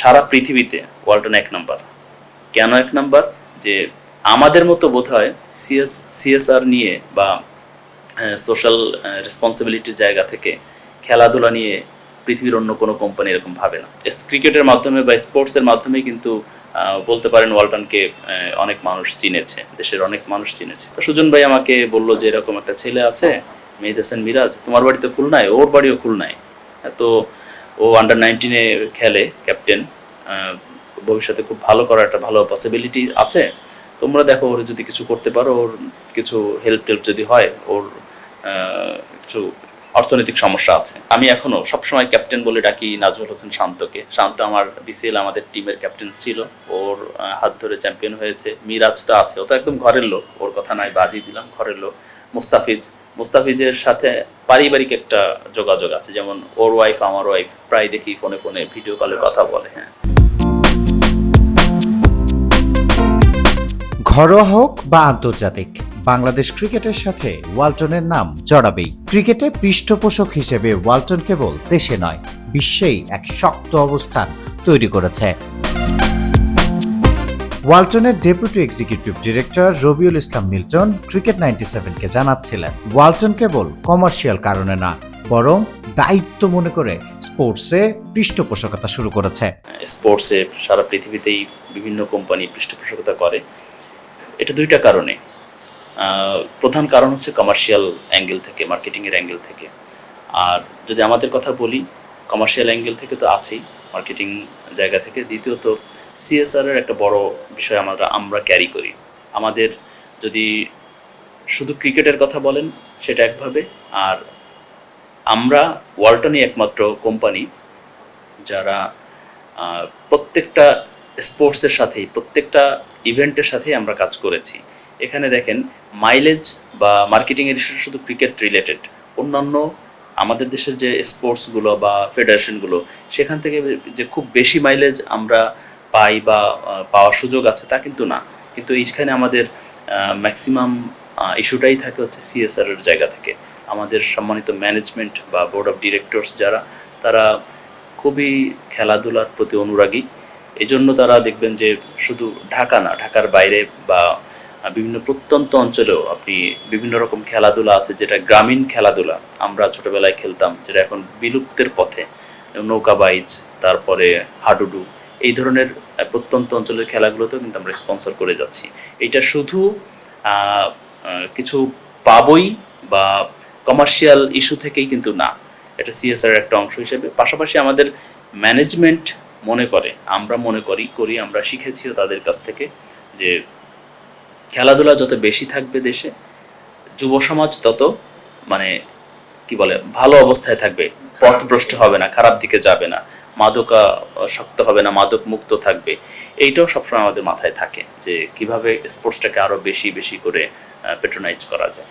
সারা পৃথিবীতে ওয়ালটন এক নাম্বার। কেন এক নাম্বার? যে আমাদের মতো বোধ হয় সিএস, সিএসআর নিয়ে বা সোশ্যাল রেসপন্সিবিলিটির জায়গা থেকে খেলাধুলা নিয়ে পৃথিবীর অন্য কোনো কোম্পানি এরকম ভাবে না। ক্রিকেটের মাধ্যমে বা স্পোর্টসের মাধ্যমে কিন্তু বলতে পারেন ওয়ালটনকে অনেক মানুষ চিনেছে, দেশের অনেক মানুষ চিনেছে। তো সুজন ভাই আমাকে বলল যে এরকম একটা ছেলে আছে, মেহেদ মিরাজ, তোমার বাড়ি তো খুলনায়? ওর বাড়িও খুলনায়। তো ও আন্ডার নাইনটিনে খেলে ক্যাপ্টেন ভবিষ্যতে খুব ভালো করার একটা ভালো পসিবিলিটি আছে। তোমরা দেখো ওর যদি কিছু করতে পারো, ওর কিছু হেল্প টেল্প যদি হয়, ওর কিছু অর্থনৈতিক সমস্যা আছে। আমি এখনও সবসময় ক্যাপ্টেন বলে ডাকি নাজমুল হোসেন শান্তকে। শান্ত আমার বিসিএল আমাদের টিমের ক্যাপ্টেন ছিল। ওর হাত ধরে চ্যাম্পিয়ন হয়েছে। মিরাজ তো আছে। ও তো একদম ঘরের লোক। ওর কথা নাই বাদই দিলাম, ঘরের লোক। মুস্তাফিজ মুস্তাফিজের সাথে পারিবারিক একটা যোগাযোগ আছে, যেমন ওর ওয়াইফ আমার ওয়াইফ প্রায় দেখি ফোনে ফোনে ভিডিও কলে কথা বলে হ্যাঁ। ঘরোয়া হোক বা আন্তর্জাতিক, বাংলাদেশ ক্রিকেটের সাথে ওয়ালটনের নাম জড়াবেই। ক্রিকেটে পৃষ্ঠপোষক হিসেবে ওয়ালটন কেবল দেশে নয়, বিশ্বেই এক শক্ত অবস্থান তৈরি করেছে। ওয়ালটনের deputy executive director Rabiul Islam Milton cricket ninety সেভেনকে জানাচ্ছিলেন। ওয়ালটন কেবল কমার্শিয়াল কারণে না, বরং দায়িত্ব মনে করে স্পোর্টসে পৃষ্ঠপোষকতা শুরু করেছে। স্পোর্টসে সারা পৃথিবীতেই বিভিন্ন কোম্পানি পৃষ্ঠপোষকতা করে। এটা দুইটা কারণে। প্রধান কারণ হচ্ছে কমার্শিয়াল অ্যাঙ্গেল থেকে, মার্কেটিংয়ের অ্যাঙ্গেল থেকে। আর যদি আমাদের কথা বলি, কমার্শিয়াল অ্যাঙ্গেল থেকে তো আছেই, মার্কেটিং জায়গা থেকে। দ্বিতীয়ত সিএসআর এর একটা বড় বিষয় আমরা আমরা ক্যারি করি। আমাদের যদি শুধু ক্রিকেটের কথা বলেন, সেটা একভাবে। আর আমরা ওয়ালটনই একমাত্র কোম্পানি যারা প্রত্যেকটা স্পোর্টসের সাথেই, প্রত্যেকটা ইভেন্টের সাথেই আমরা কাজ করেছি। এখানে দেখেন মাইলেজ বা মার্কেটিংয়ের ইস্যু শুধু ক্রিকেট রিলেটেড অন্যান্য আমাদের দেশের যে স্পোর্টসগুলো বা ফেডারেশনগুলো সেখান থেকে যে খুব বেশি মাইলেজ আমরা পাই বা পাওয়ার সুযোগ আছে তা কিন্তু না। কিন্তু এইখানে আমাদের ম্যাক্সিমাম ইস্যুটাই থাকে হচ্ছে সিএসআর এর জায়গা থেকে। আমাদের সম্মানিত ম্যানেজমেন্ট বা বোর্ড অফ ডিরেক্টরস যারা, তারা খুবই খেলাধুলার প্রতি অনুরাগী। এই জন্য তারা দেখবেন যে শুধু ঢাকা না, ঢাকার বাইরে বা বিভিন্ন প্রত্যন্ত অঞ্চলেও আপনি বিভিন্ন রকম খেলাধুলা আছে যেটা গ্রামীণ খেলাধুলা। আমরা ছোটবেলায় খেলতাম, যেটা এখন বিলুপ্তের পথে। নৌকা বাইচ, তারপরে হাডুডু, এই ধরনের প্রত্যন্ত অঞ্চলের খেলাগুলোতেও কিন্তু আমরা স্পন্সর করে যাচ্ছি। এটা শুধু কিছু পাবই বা কমার্শিয়াল ইস্যু থেকেই কিন্তু না। এটা সিএসআর একটা অংশ হিসেবে। পাশাপাশি আমাদের ম্যানেজমেন্ট মনে করে, আমরা মনে করি করি, আমরা শিখেছিও তাদের কাছ থেকে যে খেলাধুলা যত বেশি থাকবে দেশে, যুব সমাজ তত মানে কি বলে, ভালো অবস্থায় থাকবে, পথভ্রষ্ট হবে না, খারাপ দিকে যাবে না। মাদকা শক্ত হবে না মাদক মুক্ত থাকবে। এইটাও সবসময় আমাদের মাথায় থাকে যে কীভাবে স্পোর্টসটাকে আরও বেশি বেশি করে পেট্রোনাইজ করা যায়।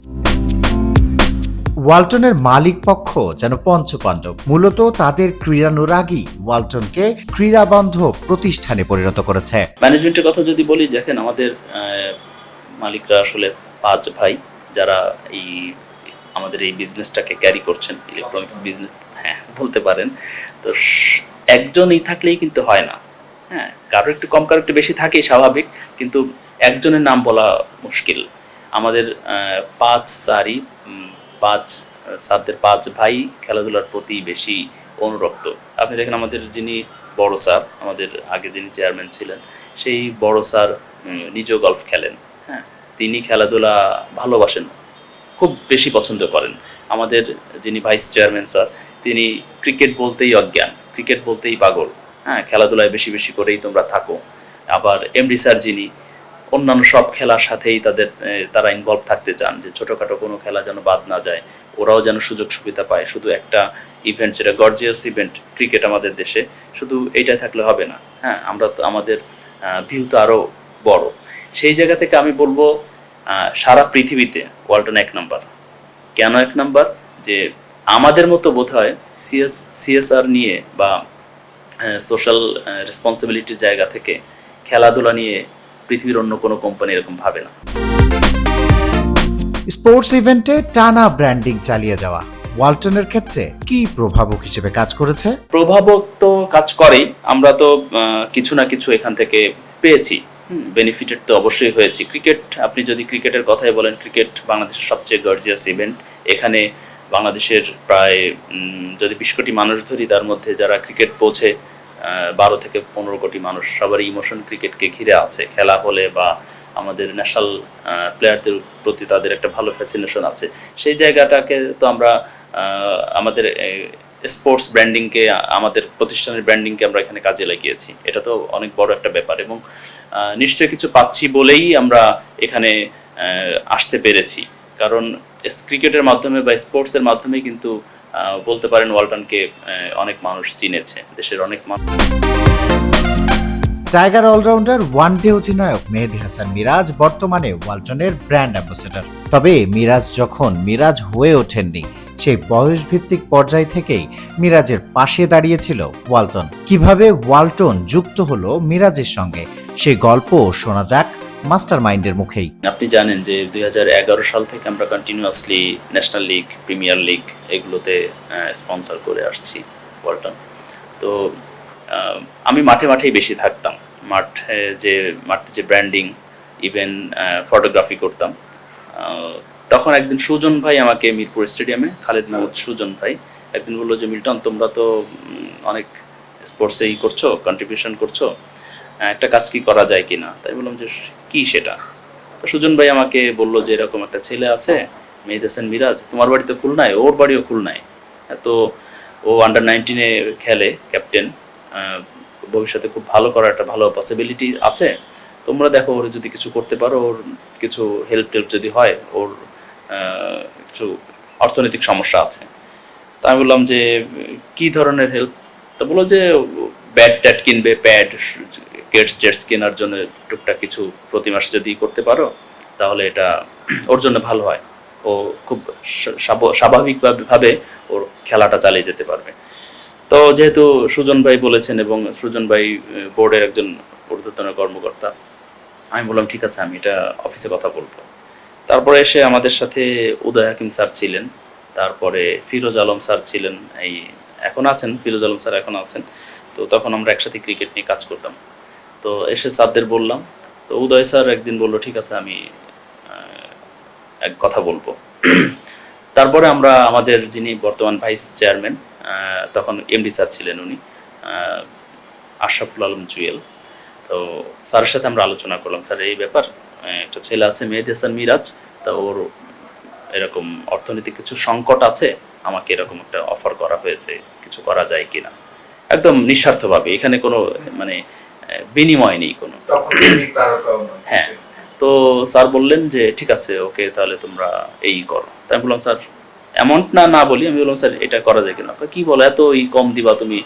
ওয়ালটনের মালিক পক্ষ যেন পঞ্চপাণ্ডব। মূলত তাদের ক্রীড়ানুরাগী ওয়ালটনকে ক্রীড়াবান্ধব প্রতিষ্ঠানে পরিণত করেছে। ম্যানেজমেন্টের কথা যদি বলি দেখেন আমাদের মালিকরা আসলে পাঁচ ভাই যারা এই আমাদের এই বিজনেসটাকে ক্যারি করছেন ইলেকট্রনিক্স বিজনেস হ্যাঁ বলতে পারেন। তো একজনই থাকলেই কিন্তু হয় না। হ্যাঁ কারও একটু কম কারও একটু বেশি থাকেই স্বাভাবিক কিন্তু একজনের নাম বলা মুশকিল। আমাদের পাঁচ সারি পাঁচ আহ, স্যারদের পাঁচ ভাই খেলাধুলার প্রতি বেশি অনুরক্ত। আপনি দেখেন আমাদের যিনি বড় স্যার আমাদের আগে যিনি চেয়ারম্যান ছিলেন সেই বড় স্যার নিজেও গলফ খেলেন। হ্যাঁ তিনি খেলাধুলা ভালোবাসেন খুব বেশি পছন্দ করেন। আমাদের যিনি ভাইস চেয়ারম্যান স্যার তিনি ক্রিকেট বলতেই অজ্ঞান ক্রিকেট বলতেই পাগল। হ্যাঁ খেলাধুলায় বেশি বেশি করেই তোমরা থাকো। আবার এমডি স্যার যিনি, অন্যান্য সব খেলার সাথেই তাদের তারা ইনভলভ থাকতে চান যে ছোটোখাটো কোনো খেলা যেন বাদ না যায়। ওরাও যেন সুযোগ সুবিধা পায়। শুধু একটা ইভেন্ট যেটা গর্জিয়াস ইভেন্ট ক্রিকেট আমাদের দেশে। শুধু এইটাই থাকলে হবে না। হ্যাঁ আমরা তো, আমাদের ভিউ তো আরও বড়। সেই জায়গা থেকে আমি বলব সারা পৃথিবীতে ওয়ালটন এক নাম্বার কেন এক নাম্বার যে আমাদের মতো বোধ হয় সিএস সিএসআর নিয়ে বা সোশ্যাল রেসপন্সিবিলিটির জায়গা থেকে খেলাধুলা নিয়ে পৃথিবীর অন্য কোনো কোম্পানি এরকম ভাবে না। স্পোর্টস ইভেন্টে টানা ব্র্যান্ডিং চালিয়ে যাওয়া ওয়ালটনের ক্ষেত্রে কি প্রভাবক হিসেবে কাজ করেছে? প্রভাবক তো কাজ করেই আমরা তো কিছু না কিছু এখান থেকে পেয়েছি। বেনিফিটেড তো অবশ্যই হয়েছে। ক্রিকেট আপনি যদি ক্রিকেটের কথাই বলেন ক্রিকেট বাংলাদেশের সবচেয়ে গর্জিয়াস ইভেন্ট এখানে বাংলাদেশের প্রায় যদি বিশ কোটি মানুষ ধরি তার মধ্যে যারা ক্রিকেট পৌঁছে বারো থেকে পনেরো কোটি মানুষ সবারই ইমোশন ক্রিকেটকে ঘিরে আছে। খেলা হলে বা আমাদের ন্যাশনাল প্লেয়ারদের প্রতি তাদের একটা ভালো ফ্যাসিনেশন আছে। সেই জায়গাটাকে তো আমরা আমাদের স্পোর্টস ব্র্যান্ডিংকে আমাদের প্রতিষ্ঠানের ব্র্যান্ডিংকে আমরা এখানে কাজে লাগিয়েছি। এটা তো অনেক বড় একটা ব্যাপার এবং আহ, নিশ্চয়ই কিছু পাচ্ছি বলেই আমরা এখানে আসতে পেরেছি। কারণ ক্রিকেটের মাধ্যমে বা স্পোর্টসের মাধ্যমে কিন্তু বলতে পারেন ওয়ালটনকে অনেক মানুষ চিনেছে। দেশের অনেক মানুষ টাইগার অলরাউন্ডার ওয়ান ডে অধিনায়ক মেহেদি হাসান মিরাজ বর্তমানে ওয়ালটনের ব্র্যান্ড অ্যাম্বাসেডর। তবে মিরাজ যখন মিরাজ হয়ে ওঠেননি, সেই বয়স ভিত্তিক পর্যায় থেকেই মিরাজের পাশে দাঁড়িয়েছিল ওয়ালটন। কীভাবে ওয়ালটন যুক্ত হলো মিরাজের সঙ্গে সেই গল্প শোনা যাক। মাস্টার মাইন্ডের মুখেই। আপনি জানেন যে দুই হাজার এগারো সাল থেকে আমরা continuously national league premier league এগুলোতে স্পন্সর করে আসছি ওয়ালটন তো আমি মাঠে মাঠেই বেশি থাকতাম। মাঠে যে মাঠে যে ব্র্যান্ডিং ইভেন ফটোগ্রাফি করতাম। তখন একদিন সুজন ভাই আমাকে মিরপুর স্টেডিয়ামে খালেদ মাহমুদ সুজন ভাই, একদিন বলল যে, মিল্টন, তোমরা তো অনেক স্পোর্টসে ই করছ কন্ট্রিবিউশন করছ। একটা কাজ কি করা যায় কিনা? তাই বললাম যে কি সেটা? তো সুজন ভাই আমাকে বলল যে এরকম একটা ছেলে আছে মেহেদ হাসান মিরাজ তোমার বাড়ি তো খুলনায় ওর বাড়িও খুলনায় আহ, তো ও আন্ডার নাইনটিনে খেলে ক্যাপ্টেন ভবিষ্যতে খুব ভালো করার একটা ভালো পসিবিলিটি আছে। তোমরা দেখো ওর যদি কিছু করতে পারো ওর কিছু হেল্প টেল্প যদি হয় ওর কিছু অর্থনৈতিক সমস্যা আছে। তা আমি বললাম যে কি ধরনের হেল্প তা বলল যে ব্যাট ট্যাট কিনবে প্যাড কেটস টেটস কেনার জন্য টুকটাক কিছু প্রতি মাসে যদি করতে পারো, তাহলে এটা ওর জন্য ভালো হয়। ও খুব স্বাভাবিকভাবে ওর খেলাটা চালিয়ে যেতে পারবে। তো যেহেতু সুজন ভাই বলেছেন এবং সুজন ভাই বোর্ডের একজন ঊর্ধ্বতন কর্মকর্তা, আমি বললাম, ঠিক আছে, আমি এটা অফিসে কথা বলব। তারপরে এসে আমাদের সাথে উদয় হাকিম স্যার ছিলেন। তারপরে ফিরোজ আলম স্যার ছিলেন। এই এখন আছেন, ফিরোজ আলম স্যার এখন আছেন। তো তখন আমরা একসাথে ক্রিকেট নিয়ে কাজ করতাম। তো এসে স্যারদের বললাম, তো উদয় স্যার একদিন বলল, ঠিক আছে, আমি এক কথা বলব। তারপরে আমরা আমাদের যিনি বর্তমান ভাইস চেয়ারম্যান তখন এমডি স্যার ছিলেন উনি আশরাফুল আলম জুয়েল। তো স্যারের সাথে আমরা আলোচনা করলাম, স্যার, এই ব্যাপার একটা ছেলে আছে, মেহেদি হাসান মিরাজ, তা ওর এরকম অর্থনৈতিক কিছু সংকট আছে, আমাকে এরকম একটা অফার করা হয়েছে, কিছু করা যায় কিনা? একদম নিঃস্বার্থভাবে, এখানে কোনো মানে বিনিময় নেই কোনো। হ্যাঁ তো স্যার বললেন যে ঠিক আছে ওকে তাহলে তোমরা এই করো। তাই আমি বললাম স্যার অ্যামাউন্ট না না বলি। আমি বললাম স্যার এটা করা যায় কিনা? কি বলো এত এই কম দিবা তুমি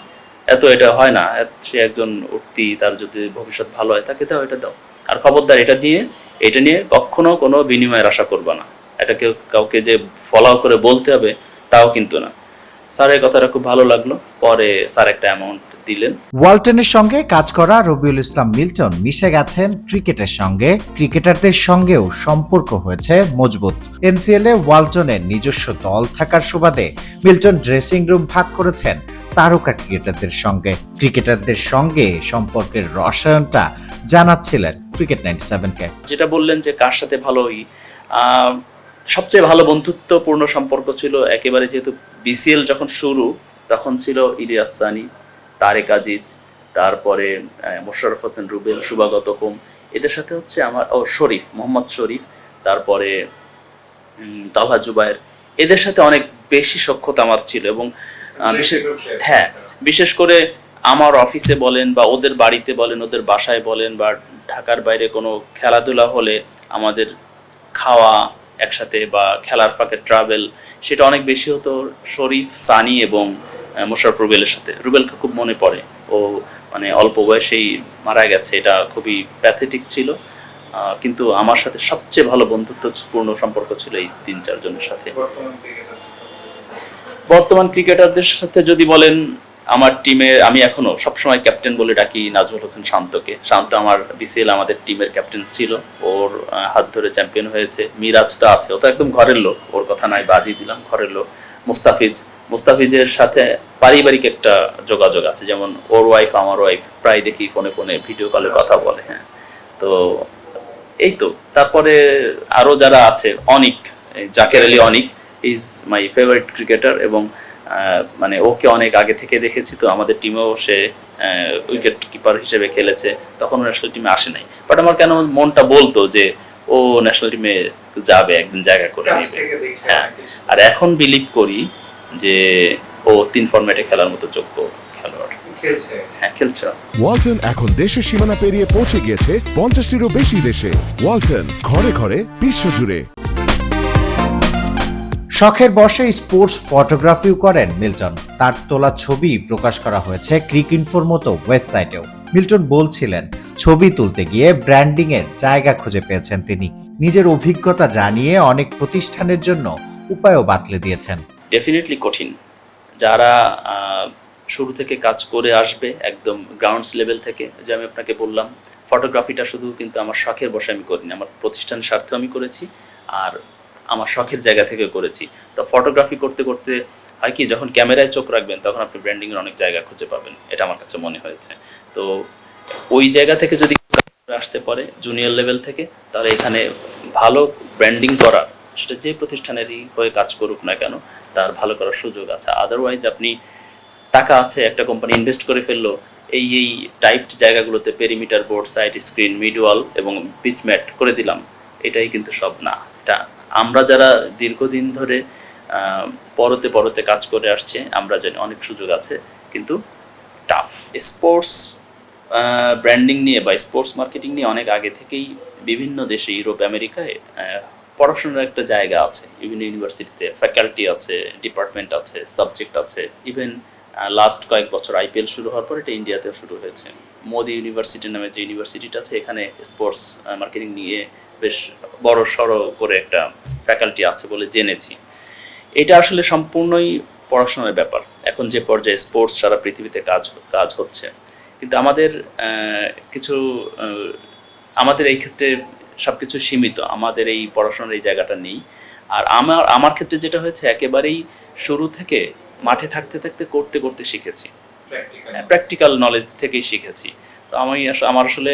এত এটা হয় না। সে একজন উঠতি তার যদি ভবিষ্যৎ ভালো হয় তাকে দাও এটা দাও। আর খবরদার এটা নিয়ে এটা নিয়ে কখনো কোনো বিনিময়ের আশা করবা না। এটা কেউ কাউকে যে ফলাও করে বলতে হবে তাও কিন্তু না। স্যারের কথাটা খুব ভালো লাগল। পরে স্যার একটা অ্যামাউন্ট দিলেন। ওয়ালটনের সঙ্গে কাজ করা রবিউল ইসলাম মিল্টন মিশে গেছেন ক্রিকেটের সঙ্গে। ক্রিকেটারদের সঙ্গেও সম্পর্ক হয়েছে মজবুত। এনসিএল এ ওয়ালটনের নিজস্ব দল থাকার সুবাদে মিল্টন ড্রেসিং রুম ভাগ করেছেন তারকা ক্রিকেটারদের সঙ্গে। ক্রিকেটারদের সঙ্গে সম্পর্কের রসায়নটা জানাচ্ছিলেন ক্রিকেট নাইনটি সেভেনকে। যেটা বললেন যে কার সাথে ভালোই সবচেয়ে ভালো বন্ধুত্বপূর্ণ সম্পর্ক ছিল একেবারে যেহেতু বিসিএল যখন শুরু তখন ছিল ইলিয়াস সানি। তারেক আজিজ তারপরে মোশারফ হোসেন রুবেল সুবাগত হোম এদের সাথে হচ্ছে আমার ও শরীফ মোহাম্মদ শরীফ তারপরে তালহা জুবায়ের এদের সাথে অনেক বেশি সখ্যতা আমার ছিল এবং বিশেষ হ্যাঁ বিশেষ করে আমার অফিসে বলেন বা ওদের বাড়িতে বলেন ওদের বাসায় বলেন বা ঢাকার বাইরে কোনো খেলাধুলা হলে আমাদের খাওয়া একসাথে বা খেলার ফাঁকে ট্রাভেল সেটা অনেক বেশি হতো শরীফ সানি এবং মোশারফ রুবেলের সাথে। রুবেলকে খুব মনে পড়ে। ও মানে অল্প বয়সেই মারা গেছে, এটা খুবই প্যাথেটিক ছিল। কিন্তু আমার সাথে সবচেয়ে ভালো বন্ধুত্বপূর্ণ সম্পর্ক ছিল এই তিন, চারজনের সাথে। বর্তমান ক্রিকেটারদের সাথে যদি বলেন, আমার টিমে আমি এখনও সবসময় ক্যাপ্টেন বলে ডাকি নাজমুল হোসেন শান্তকে। শান্ত আমার বিসিএল আমাদের টিমের ক্যাপ্টেন ছিল। ওর হাত ধরে চ্যাম্পিয়ন হয়েছে। মিরাজ তো আছে, ও তো একদম ঘরের লোক। ওর কথা নাই বাদই দিলাম, ঘরের লোক। মুস্তাফিজ মুস্তাফিজের সাথে পারিবারিক একটা যোগাযোগ আছে যেমন ওর ওয়াইফ আমার ওয়াইফ প্রায় দেখি ফোনে ফোনে ভিডিও কলে কথা বলে হ্যাঁ। তো এই তো তারপরে আরও যারা আছে Anik Zaker Ali Anik is my favourite cricketer এবং মানে ওকে অনেক আগে থেকে দেখেছি তো আমাদের টিমেও সে উইকেট কিপার হিসেবে খেলেছে তখন ন্যাশনাল টিমে আসে নাই। বাট আমার কেন মনটা বলতো যে ও ন্যাশনাল টিমে যাবে একদিন জায়গা করে নেবে। হ্যাঁ। আর এখন বিলিভ করি যে ও তিন ফরম্যাটে খেলার মতো যোগ্য খেলোয়াড়। খেলছে। হ্যাঁ খেলছে। ওয়ালটন এখন দেশের সীমানা পেরিয়ে পৌঁছে গিয়েছে পঞ্চাশটিরও বেশি দেশে। ওয়ালটন ঘরে ঘরে বিশ্বজুড়ে। শখের বসে স্পোর্টস ফটোগ্রাফিও করেন মিল্টন। তার তোলা ছবি প্রকাশ করা হয়েছে ক্রিক ইনফোর মতো ওয়েবসাইটেও। মিল্টন বলছিলেন ছবি তুলতে গিয়ে ব্র্যান্ডিং এর জায়গা খুঁজে পেয়েছেন তিনি। নিজের অভিজ্ঞতা জানিয়ে অনেক প্রতিষ্ঠানের জন্য উপায়ও বাতলে দিয়েছেন। ডেফিনেটলি কঠিন। যারা শুরু থেকে কাজ করে আসবে একদম গ্রাউন্ডস লেভেল থেকে, যে আমি আপনাকে বললাম ফটোগ্রাফিটা শুধু কিন্তু আমার শখের বসে আমি করিনি, আমার প্রতিষ্ঠান স্বার্থে আমি করেছি আর আমার শখের জায়গা থেকে করেছি। তো ফটোগ্রাফি করতে করতে হয় কি, যখন ক্যামেরায় চোখ রাখবেন, তখন আপনি ব্র্যান্ডিংয়ের অনেক জায়গা খুঁজে পাবেন, এটা আমার কাছে মনে হয়েছে। তো ওই জায়গা থেকে যদি আসতে পারে জুনিয়র লেভেল থেকে, তাহলে এখানে ভালো ব্র্যান্ডিং করা সেটা যে প্রতিষ্ঠানেরই হয়ে কাজ করুক না কেন, তার ভালো করার সুযোগ আছে। আদারওয়াইজ আপনি টাকা আছে, একটা কোম্পানি ইনভেস্ট করে ফেলল, এই এই টাইপড জায়গাগুলোতে perimeter board side screen mid wall এবং পিচ ম্যাট করে দিলাম, এটাই কিন্তু সব না। এটা আমরা যারা দীর্ঘদিন ধরে পরতে পরতে কাজ করে আসছে, আমরা জানি অনেক সুযোগ আছে, কিন্তু টাফ স্পোর্টস ব্র্যান্ডিং নিয়ে বা স্পোর্টস মার্কেটিং নিয়ে অনেক আগে থেকেই বিভিন্ন দেশে ইউরোপ আমেরিকায় পড়াশোনার একটা জায়গা আছে বিভিন্ন ইউনিভার্সিটিতে ফ্যাকাল্টি আছে ডিপার্টমেন্ট আছে সাবজেক্ট আছে ইভেন লাস্ট কয়েক বছর আইপিএল শুরু হওয়ার পর এটা ইন্ডিয়াতেও শুরু হয়েছে। মোদি ইউনিভার্সিটি নামে যে ইউনিভার্সিটিটা আছে, এখানে স্পোর্টস মার্কেটিং নিয়ে বেশ বড় সড়ো করে একটা ফ্যাকাল্টি আছে বলে জেনেছি। এটা আসলে সম্পূর্ণই পড়াশোনার ব্যাপার। এখন যে পর্যায়ে স্পোর্টস সারা পৃথিবীতে কাজ কাজ হচ্ছে। কিন্তু আমাদের কিছু আমাদের এই ক্ষেত্রে সব কিছু সীমিত আমাদের এই পড়াশোনার এই জায়গাটা নেই। আর আমার আমার ক্ষেত্রে যেটা হয়েছে একেবারেই শুরু থেকে মাঠে থাকতে থাকতে করতে করতে শিখেছি. প্র্যাকটিক্যাল নলেজ থেকেই শিখেছি। তো আমি আমার আসলে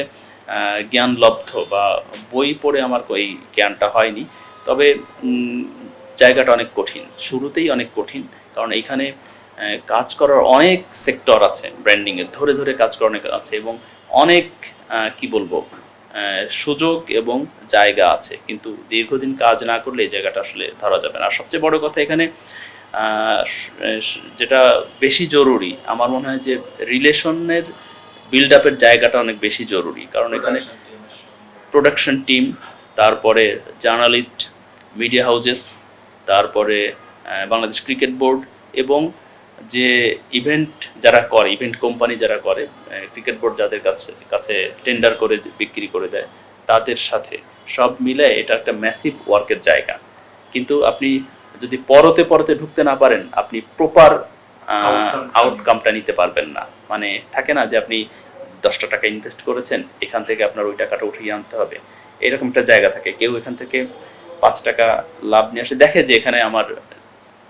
জ্ঞান লব্ধ বা বই পড়ে আমার ওই জ্ঞানটা হয়নি। তবে জায়গাটা অনেক কঠিন। শুরুতেই অনেক কঠিন। কারণ এইখানে কাজ করার অনেক সেক্টর আছে ব্র্যান্ডিংয়ের ধরে ধরে কাজ করার অনেক আছে এবং অনেক কি বলব সুযোগ এবং জায়গা আছে। কিন্তু দীর্ঘদিন কাজ না করলে এই জায়গাটা আসলে ধরা যাবে না। আর সবচেয়ে বড় কথা এখানে যেটা বেশি জরুরি আমার মনে হয় যে রিলেশনের বিল্ড আপের জায়গাটা অনেক বেশি জরুরি। কারণ এখানে। প্রোডাকশন টিম তারপরে জার্নালিস্ট মিডিয়া হাউজেস তারপরে বাংলাদেশ ক্রিকেট বোর্ড এবং যে ইভেন্ট যারা করে ইভেন্ট কোম্পানি যারা করে ক্রিকেট বোর্ড যাদের কাছে কাছে টেন্ডার করে বিক্রি করে দেয় তাদের সাথে সব মিলে এটা একটা ম্যাসিভ ওয়ার্কের জায়গা। কিন্তু আপনি যদি পরতে পরতে ঢুকতে না পারেন আপনি প্রপার আউটকামটা নিতে পারবেন না। মানে থাকে না যে আপনি দশটা টাকা ইনভেস্ট করেছেন এখান থেকে আপনার ওই টাকাটা উঠিয়ে আনতে হবে। এরকম একটা জায়গা থাকে। কেউ এখান থেকে পাঁচ টাকা লাভ নিয়ে আসে। দেখে যে এখানে আমার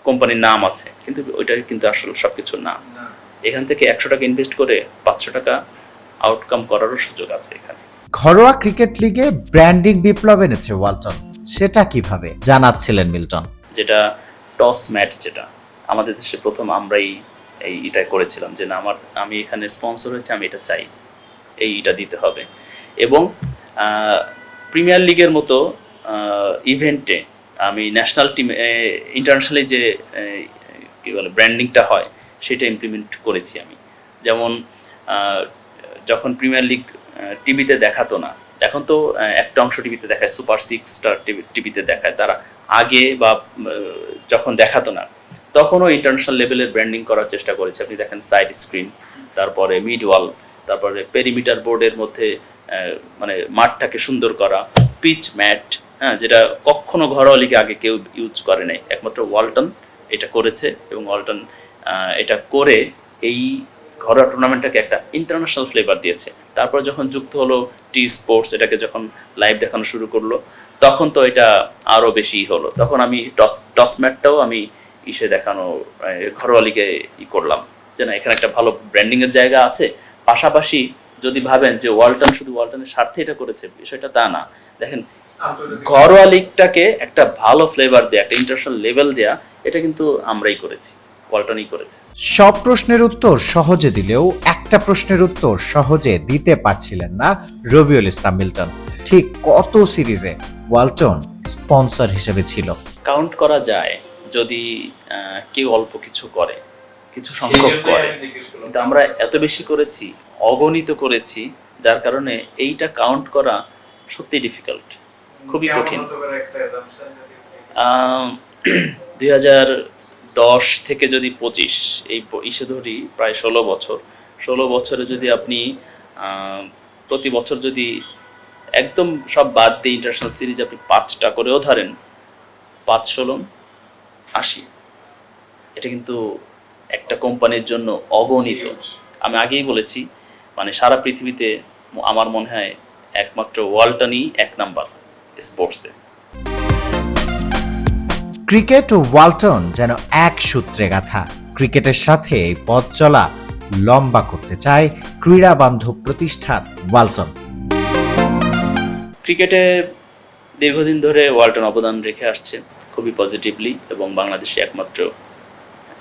কোম্পানির নাম আছে কিন্তু ওইটা কিন্তু আসলে সব কিছু না। এখান থেকে একশো টাকা ইনভেস্ট করে পাঁচশো টাকা আউটকাম করারও সুযোগ আছে এখানে। ঘরোয়া ক্রিকেট লিগে ব্র্যান্ডিং বিপ্লব এনেছে ওয়ালটন। সেটা কীভাবে? জানাচ্ছিলেন মিল্টন। যেটা টস ম্যাচ যেটা আমাদের দেশে প্রথম আমরাই এই এটা করেছিলাম যে না আমার আমি এখানে স্পন্সর হয়েছে আমি এটা চাই এই এটা দিতে হবে। এবং প্রিমিয়ার লিগের মতো ইভেন্টে আমি ন্যাশনাল টিম ইন্টারন্যাশনালি যে কী বলে ব্র্যান্ডিংটা হয়, সেটা ইমপ্লিমেন্ট করেছি আমি। যেমন যখন প্রিমিয়ার লিগ টিভিতে দেখাতো না, এখন তো একটা অংশ টিভিতে দেখায় সুপার সিক্সটা টিভিতে দেখায়, তারা আগে বা যখন দেখাতো না, তখনও ইন্টারন্যাশনাল লেভেলের ব্র্যান্ডিং করার চেষ্টা করেছে। আপনি দেখেন সাইড স্ক্রিন তারপরে মিড ওয়াল তারপরে পেরিমিটার বোর্ডের মধ্যে মানে মাঠটাকে সুন্দর করা পিচ ম্যাট হ্যাঁ যেটা কখনো ঘরোয়া লিগে আগে কেউ ইউজ করে নাই। একমাত্র ওয়ালটন এটা করেছে এবং ওয়ালটন এটা করে এই ঘরোয়া টুর্নামেন্টটাকে একটা ইন্টারন্যাশনাল ফ্লেভার দিয়েছে। তারপর যখন যুক্ত হলো টি স্পোর্টস এটাকে যখন লাইভ দেখানো শুরু করল, তখন তো এটা আরও বেশি হলো। তখন আমি টস টস ম্যাটটাও আমি ইসে দেখানো ঘরোয়া লিগে ই করলাম। যে না, এখানে একটা ভালো ব্র্যান্ডিংয়ের জায়গা আছে। পাশাপাশি যদি ভাবেন যে ওয়ালটন শুধু ওয়ালটনের স্বার্থে এটা করেছে, বিষয়টা তা না। দেখেন ঘরোয়া লিগটাকে একটা ভালো ফ্লেভার দেয়া একটা ইন্টারন্যাশনাল লেভেল দেয়া এটা কিন্তু আমরাই করেছি ওয়ালটনই করেছে। সব প্রশ্নের উত্তর সহজে দিলেও একটা প্রশ্নের উত্তর সহজে দিতে পারছিলেন না রবিউল ইসলাম মিল্টন। ঠিক কত সিরিজে ওয়ালটন স্পন্সর হিসেবে ছিল? কাউন্ট করা যায় যদি আহ, কেউ অল্প কিছু করে কিছু সংখ্যক করে। কিন্তু আমরা এত বেশি করেছি অগণিত করেছি যার কারণে এইটা কাউন্ট করা সত্যি ডিফিকাল্ট খুবই কঠিন। দুই হাজার দশ থেকে যদি পঁচিশ এই ইসে ধরি প্রায় ষোলো বছর। ষোলো বছরে যদি আপনি প্রতি বছর যদি একদম সব বাদ দিয়ে ইন্টারন্যাশনাল সিরিজ আপনি পাঁচটা করেও ধরেন পাঁচ ষোলো আশি। এটা কিন্তু একটা কোম্পানির জন্য অগণিত। আমি আগেই বলেছি মানে সারা পৃথিবীতে আমার মনে হয় একমাত্র ওয়ালটনই এক নাম্বার। স্পোর্টসে ক্রিকেট ও ওয়ালটন যেন এক সূত্রে গাথা। ক্রিকেটের সাথে এই পথ চলা লম্বা করতে চায় ক্রীড়া বান্ধব প্রতিষ্ঠান ওয়ালটন। ক্রিকেটে দীর্ঘদিন ধরে ওয়ালটন অবদান রেখে আসছে খুবই পজিটিভলি এবং বাংলাদেশে একমাত্র।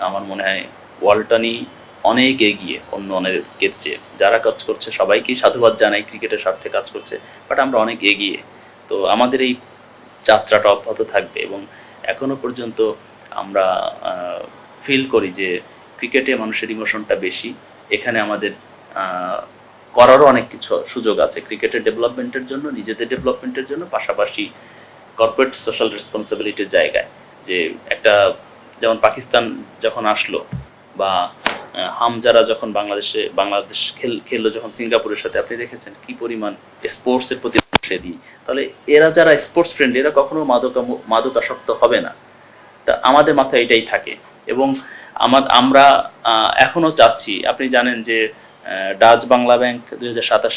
আমার মনে হয় ওয়ালটনই অনেক এগিয়ে অন্য অনেকের চেয়ে যারা কাজ করছে সবাইকেই সাধুবাদ জানাই ক্রিকেটের স্বার্থে কাজ করছে বাট আমরা অনেক এগিয়ে তো আমাদের এই যাত্রাটা অব্যাহত থাকবে এবং এখনও পর্যন্ত আমরা ফিল করি যে ক্রিকেটে মানুষের ইমোশনটা বেশি। এখানে আমাদের করারও অনেক কিছু সুযোগ আছে। ক্রিকেটের ডেভেলপমেন্টের জন্য, নিজেদের ডেভেলপমেন্টের জন্য, পাশাপাশি কর্পোরেট সোশ্যাল রেসপন্সিবিলিটির জায়গায়। যে একটা, যেমন পাকিস্তান যখন আসলো বা হামজারা যখন বাংলাদেশে, বাংলাদেশ খেল, খেললো যখন সিঙ্গাপুরের সাথে, আপনি দেখেছেন কি পরিমাণ স্পোর্টসের প্রতি সে দিই। তাহলে এরা যারা স্পোর্টস ফ্রেন্ড এরা কখনো মাদকা মাদকাসক্ত হবে না। তা আমাদের মাথায় এটাই থাকে। এবং আমার আমরা আহ, এখনও চাচ্ছি আপনি জানেন যে ডাচ বাংলা ব্যাংক দুই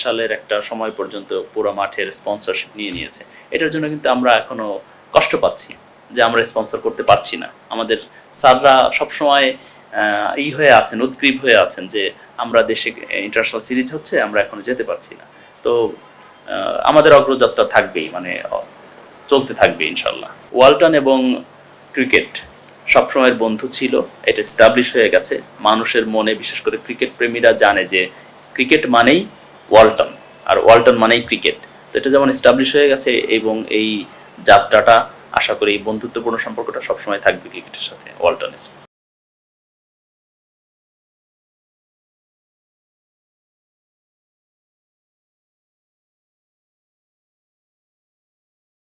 সালের একটা সময় পর্যন্ত পুরো মাঠের স্পন্সরশিপ নিয়ে নিয়েছে। এটার জন্য কিন্তু আমরা এখনও কষ্ট পাচ্ছি যে আমরা স্পন্সর করতে পারছি না। আমাদের স্যাররা সবসময় ই হয়ে আছেন উদ্গ্রীব হয়ে আছেন যে আমরা দেশে ইন্টারন্যাশনাল সিরিজ হচ্ছে আমরা এখনও যেতে পারছি না। তো আমাদের অগ্রযাত্রা থাকবেই মানে চলতে থাকবে ইনশাল্লাহ। ওয়ালটন এবং ক্রিকেট সবসময়ের বন্ধু ছিল, এটা স্টাবলিশ হয়ে গেছে। মানুষের মনে, বিশেষ করে ক্রিকেট প্রেমীরা জানে যে ক্রিকেট মানেই ওয়ালটন, আর ওয়ালটন মানেই ক্রিকেট। তো এটা যেমন স্টাবলিশ হয়ে গেছে এবং এই যাত্রাটা, আশা করি বন্ধুত্বপূর্ণ সম্পর্কটা সবসময় থাকবে ক্রিকেটের সাথে, ওয়ালটনের।